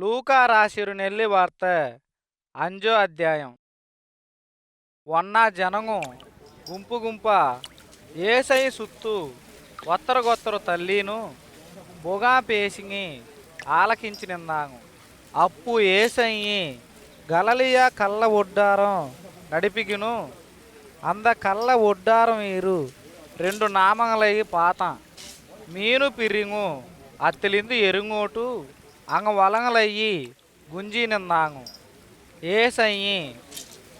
లూక రాశిరు నెల్లి వార్త అంజో అధ్యాయం. ஒன்னா జనము గుంపు గుంప ఏసై సుత్తు ఒత్తరగొత్తరు తల్లిను బొగా పేసిని ఆలకించి నిన్నాము అప్పు ఏసయ్యి గలలియ కళ్ళ ఒడ్డారం నడిపికిను అంద కళ్ళ ఒడ్డారం వీరు రెండు నామలయ్యి పాత. మీను పిరింగు అత్తిలింది ఎరుంగోటు అంగ వలంగలయ్యి గుంజి నిందాము ఏసయ్యి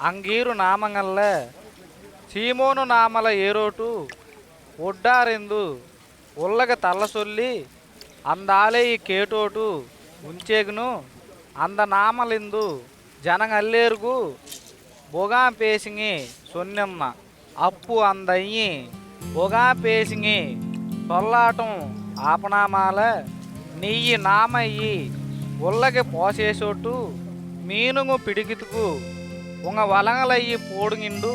అంగీరు నామంగల్ల సీమోను నామల ఏరోటు ఒడ్డారెందు ఉల్లగ తల్లసొల్లి అందాలే ఈ కేటోటు ఉంచేగును అంద నామలిందు జనంగల్లేరుగు బొగా పేసింగి సొన్నెమ్మ. అప్పు అందయ్యి బొగా పేసింగి తొల్లాటం ఆపనామాల నెయ్యి నామయ్యి ఉల్లకి పోసేసోటు మీనుగు పిడికితుకు ఉంగ వలంగలయ్యి పోడుగిండు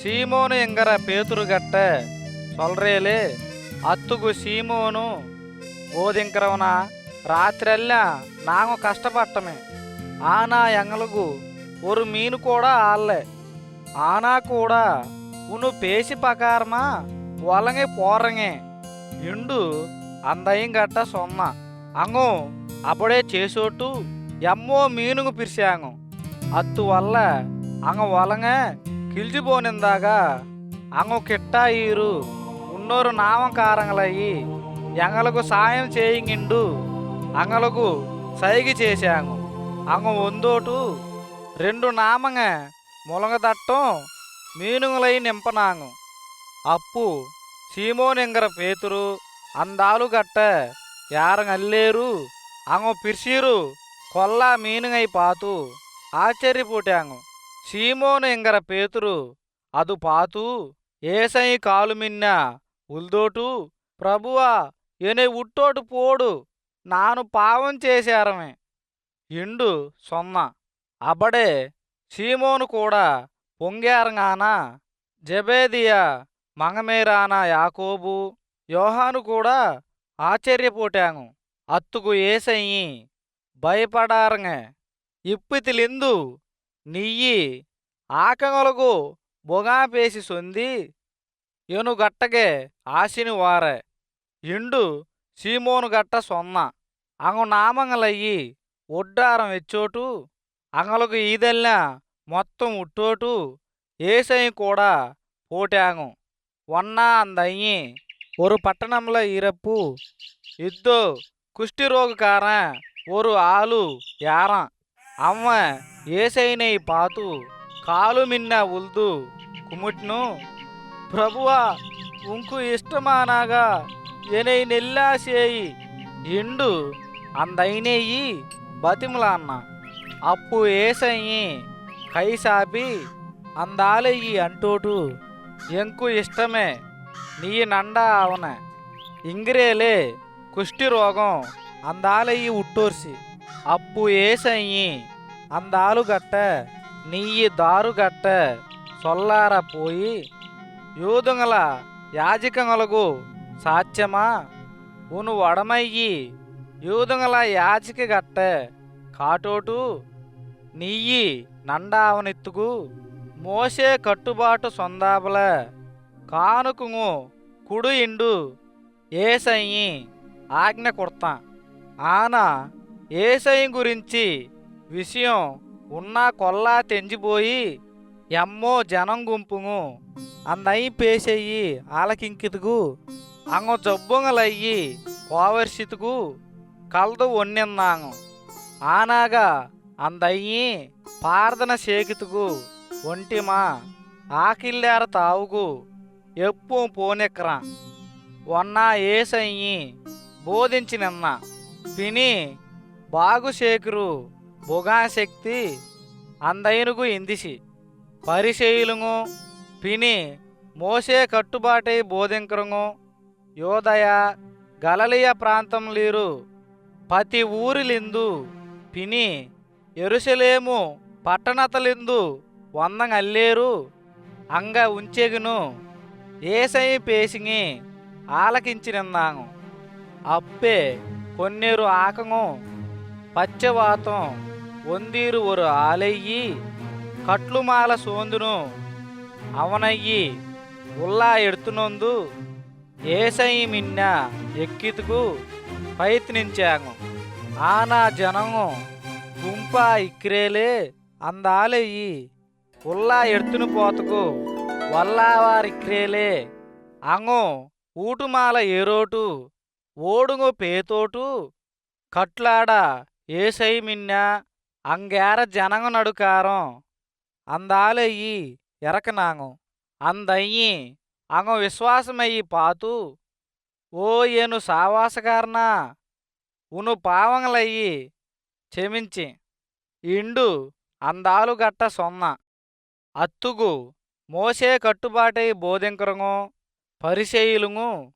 సీమోను ఎంగర పేతురుగట్ట సొల్రేలే అత్తుకు సీమోను బోధింకరవన రాత్రెల్ల నాంగు కష్టపట్టమే ఆనా ఎంగలుగు ஒரு மீன் கூட ஆள ஆனா கூட உன்னு பேசி பக்காரமா ஒலங்கை போறங்க ఇండు అందయం గట్ట సొన్న అంగు అప్పుడే చేసోటు ఎమ్మో మీనుగు పిరిశాంగు అత్తు వల్ల అంగ వలంగ కిల్చిపోనిందాక అంగు కిట్టా ఈరు ఉన్నోరు నామకారంగలయ్యి ఎంగలకు సాయం చేయింగిండు అంగలకు సైగి చేశాము అంగ వందోటు రెండు నామంగ ములగదట్టం మీనుగులై నింపనాంగు అప్పు సీమోనింగర పేతురు అందాలు గట్ట. యారంగల్లేరు అంగ పిర్సీరు కొల్లా మీనుగై పాతు. ఆశ్చర్యపోటాంగు సీమోను ఇంగర పేతురు అదు పాతు ఏసై కాలు మిన్న ఉల్దోటు ప్రభువా ఎనే ఉట్టోటు పోడు నాను పావం చేశారమే. ఇండు సొన్న అబడే సీమోను కూడా పొంగారంగానా జబేదియా మంగమేరాన యాకోబు. యోహాను కూడా ఆశ్చర్యపోటాను. అత్తుకు ఏసయ్యి భయపడారంగ ఇప్పితిలిందు నియ్యి ఆకంగలకు బొగాపేసి సొంది ఎనుగట్టగే ఆశిని వారే. ఇండు సీమోను గట్ట సొన్న. అంగు నామంగలయ్యి ఒడ్డారం ఎచ్చోటు అంగలకు ఈదెల్లా మొత్తం ఉట్టోటు ఏసై కూడా పోటాంగు వన్నా అందయ్యి ஒரு పట్టణంలో ఇరప్పు ఇద్దో కుష్టి రోగకార ஒரு ఆలు యారం అమ్మ ఏసైనై పాతు కాలు మిన్న ఉల్దు కుముట్ను ప్రభువా ఉంకు ఇష్టమానాగా ఎనై నెల్లాసేయి ఇండు అందైనేయి బతిములాన్న అప్పు ఏసయ్యి కైసాపి అందాలయ్యి అంటోటు ఎంకు ఇష్టమే నీ నండా అవన ఇంగిరేలే కుష్టి రోగం అందాలయ్యి ఉట్టోర్సి అప్పు ఏసయ్యి అందాలు గట్ట నీయి దారు గట్ట సొల్లార పోయి యూదుంగల యాజకంగలకు సాధ్యమా ఉను వడమయ్యి యూదుంగల యాచిక గట్ట కాటోటు నీయి నండావనెత్తుకు మోసే కట్టుబాటు సొందాబల కానుకుము కుడు ఇండు ఏసయ్యి ఆజ్ఞ కుర్తా ఆన ఏసై గురించి విషయం ఉన్నా కొల్లా తెంజిపోయి ఎమ్మో జనం గుంపుము అన్నయి పేసెయ్యి ఆలకింకితుకు అంగ జబ్బుంగలయ్యి కోవర్షితుకు కలదు ఒన్నెన్నాంగు ఆనాగా అందయ్యి పార్దన సేకితుకు ఒంటిమా ఆకిల్లార తావుకు ఎప్పు పోనెక్కరా వన్నా ఏసయ్యి బోధించి నిన్న. పిని బాగుశేఖరు భుగాశక్తి అందైనుగు ఇందిసి పరిశైలుగు పిని మోసే కట్టుబాటై బోధింకరుగు యోదయ గలలియ ప్రాంతం లీరు పతి ఊరిలిందు. పిని ఎరుసలేము పట్టణతలిందు వందంగల్లేరు అంగ ఉంచెగును. ஏசை పేసిని ఆలకించినాము అప్పే కొన్నేరు ఆకము పచ్చవాతం వందీరు ఒరు ఆలయ్యి కట్లుమాల సోందును అవనయ్యి ఉల్లా ఎడుతునందు ఏసై మిన్న ఎక్కితుకు ప్రయత్నించాము. ఆనా జనము గుంప ఇక్రేలే అందాలయ్యి ఉల్లా ఎడుతును పోతకు వల్లావారిక్రేలే అంగో ఊటుమాల ఏరోటు ఓడుగో పేతోటు కట్లాడ ఏసై మిన్న అంగేర జనంగు నడుకారం. అందాలయ్యి ఎరకనాంగు. అందయ్యి అంగ విశ్వాసమయ్యి పాతు ఓ ఏను సావాసకారనా ఉను పావంగలయ్యి క్షమించి. ఇండు అందాలు గట్ట సొన్న అత్తుగు మోసే కట్టుబాటై బోధింకరము పరిచయులుము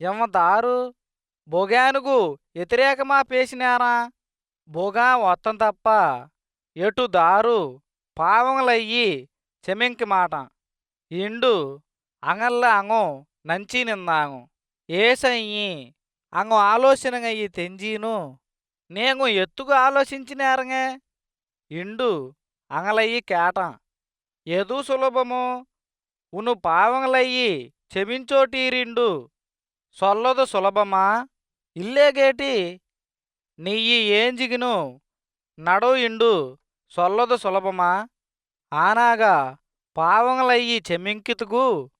ఎమ్మ దారు బొగానుగు వ్యతిరేకమా పేసినారా? బొగా వత్తం తప్ప ఎటు దారు పావములయ్యి చెమింకి మాట ఇండు అంగల్ల అంగు నంచి నిన్నాంగు ఏసయ్యి అంగు ఆలోచనగయ్యి తెంజీను. నేను ఎత్తుకు ఆలోచించినారంగే? ఇండు అంగలయ్యి కేటం. ఎదు సులభము. ఉను పావంలయ్యి చెమించోటీరిండు సొల్లదు సులభమా? ఇల్లేగేటి నీయి ఏంజిగిను నడు ఇండు. సొల్లదు సులభమా? ఆనాగా పావంలయ్యి చెమింకితుకు.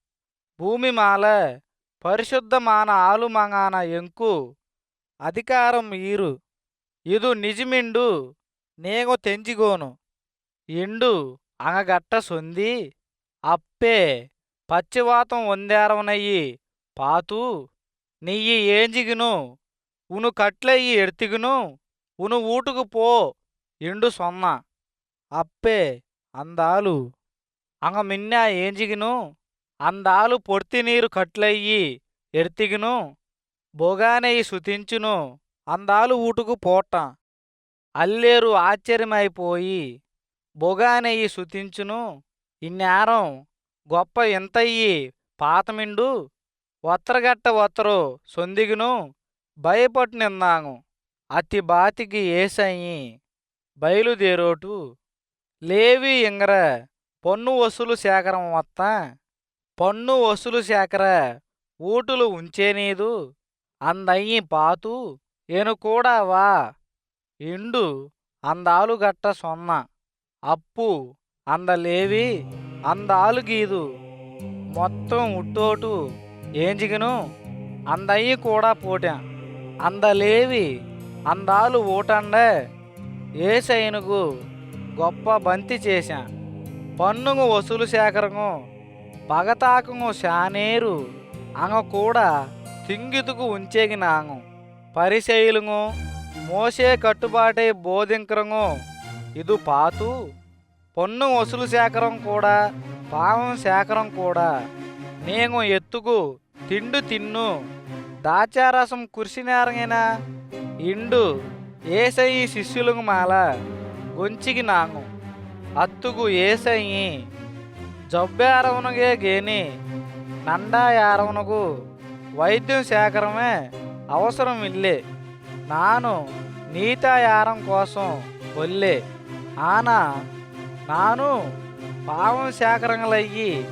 భూమి మాల పరిశుద్ధమాన ఆలుమంగాన ఎంకు. అధికారం ఈరు. ఇది నిజమిండు. నేగో తెంజిగోను. ఎండు అంగగట్ట సొంది అప్పే పచ్చివాతం వందేరవనయ్యి పాతు నెయ్యి ఏంజిగును ఉను కట్లయ్యి ఎడ్తిగును ఉను ఊటుకు పో ఎండు సొన్న. అప్పే అందాలు. అంగ మిన్నా ఏంజిగును అందాలు పొర్తి నీరు కట్లయ్యి ఎడ్తిగును బొగానెయ్యి శుతించును అందాలు ఊటుకు పోట అల్లేరు ఆశ్చర్యమైపోయి బొగానెయ్యి శుతించును. ఇన్నేరం గొప్ప ఇంతయ్యి పాతమిండు ఒత్తరగట్ట ఒత్తరు సొందిగును. భయపట్టు నిన్నాము అతి బాతికి ఏసయ్యి. బయలుదేరోటు. లేవి ఇంగర పన్ను వసూలు సేకరం వత్త. పన్ను వసూలు సేకర ఊటులు ఉంచేనీదు అందయ్యి పాతు ఏను కూడా వా. ఇండు అందాలు గట్ట సొన్న. అప్పు అందలేవి అందాలు గీదు. మొత్తం ఉట్టోటు ఏంజిగను అందయ్యి కూడా పోటా. అందలేవి అందాలు ఊటండే ఏసైనుకు గొప్ప బంతి చేశా. పన్నుగు వసూలు సేకరము పగతాకము శానేరు అంగ కూడా తింగితుకు ఉంచేగినాంగు పరిశైలుము మోసే కట్టుబాటై బోధింకరము. ఇది పాతు. పన్ను వసూలు సేకరం కూడా పావం సేకరం కూడా. నేను ఎత్తుకు తిండు తిన్ను. దాచారసం కురిసినారంగైనా ఇండు ఏసయి శిష్యులకు మాల గొంచికి నాంగు. అత్తుకు ఏసయి జబ్బేరవనగే గేని నండాయారవనకు వైద్యం సేకరమే అవసరం ఇల్లే నాను నీతాయారం కోసం ఒల్లే ఆనా నాను పావం సేకరంగలయ్యి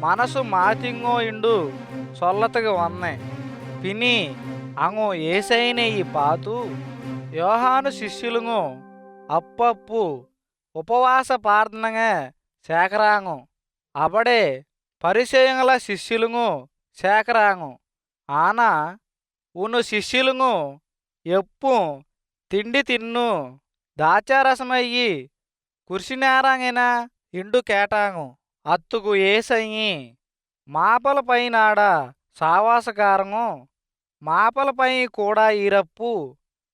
మనసు మాతింగో ఇండు సొల్లతగా వన్నే పిని అంగు ఏసైన ఈ పాతు యోహాను శిష్యులుగు అప్పప్పు ఉపవాస ప్రార్థనగా సేకరాంగు. అబడే పరిచయంగల శిష్యులుగు సేకరాంగు. ఆనా ఉను శిష్యులుగు ఎప్పు తిండి తిన్ను దాచారసమయ్యి కుర్సినేరాంగిన ఇండు కేటాంగు అత్తుకు ఏసయ్యి మాపల పైనాడ సావాసకారము మాపలపై కూడా ఈరప్పు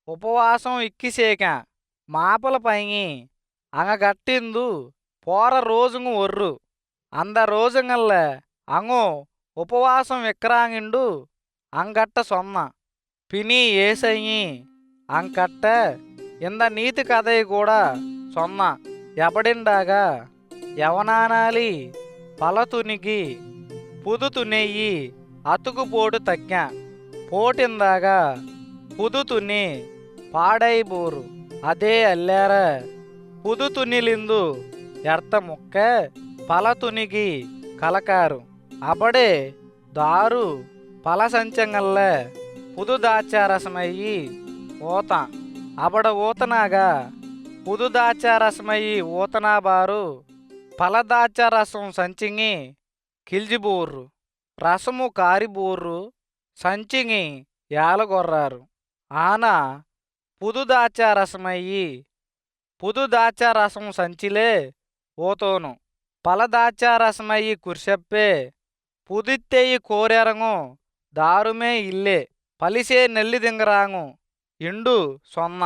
ఉపవాసం ఇక్కిసేక మాపలపై అంగగట్టిందు పోర రోజుంగు ఒర్రు అంద రోజుంగల్ల అంగు ఉపవాసం విక్రాంగిండు అంగట్ట సొన్న పిని ఏసయ్యి అంకట్ట ఇంద నీతి கதையை కూడా சொன்னான் ఎబడిండాగా ఎవనానాలి పలతునికి పుదుతునెయ్యి అతుకుపోటు తక్కా. పోటిందాగా పుదుతుని పాడైబోరు అదే అల్లార పుదుతునిలిందు ఎర్త ముక్క పలతునికి కలకారు. అబడే దారు పలసంచంగల్ల పుదుదాచారసమయ్యి పోతాం. ಸಂಚಂಗಲ್ಲ ಪುದು ದಾಚಾರಸಮಯ್ಯಿ ಓತ ಅಬಡ ಓತನಾಗ ಪುದು ದಾಚಾರಸಮಯ್ಯಿ ಓತನಾ ಬಾರು ఫలదాచరసం సంచిగి కిల్జిబూర్రు రసము కారిబూర్రు సంచిగి యాలగొర్రారు ఆన పుదుదాచారసమయ్యి పుదుదాచారసం సంచిలే ఓతోను ఫలదాచారసమయ్యి కుర్షప్పే పుదిత్తెయ్యి కోరెరంగు దారుమే ఇల్లే పలిసే నెల్లి ఎండు సొన్న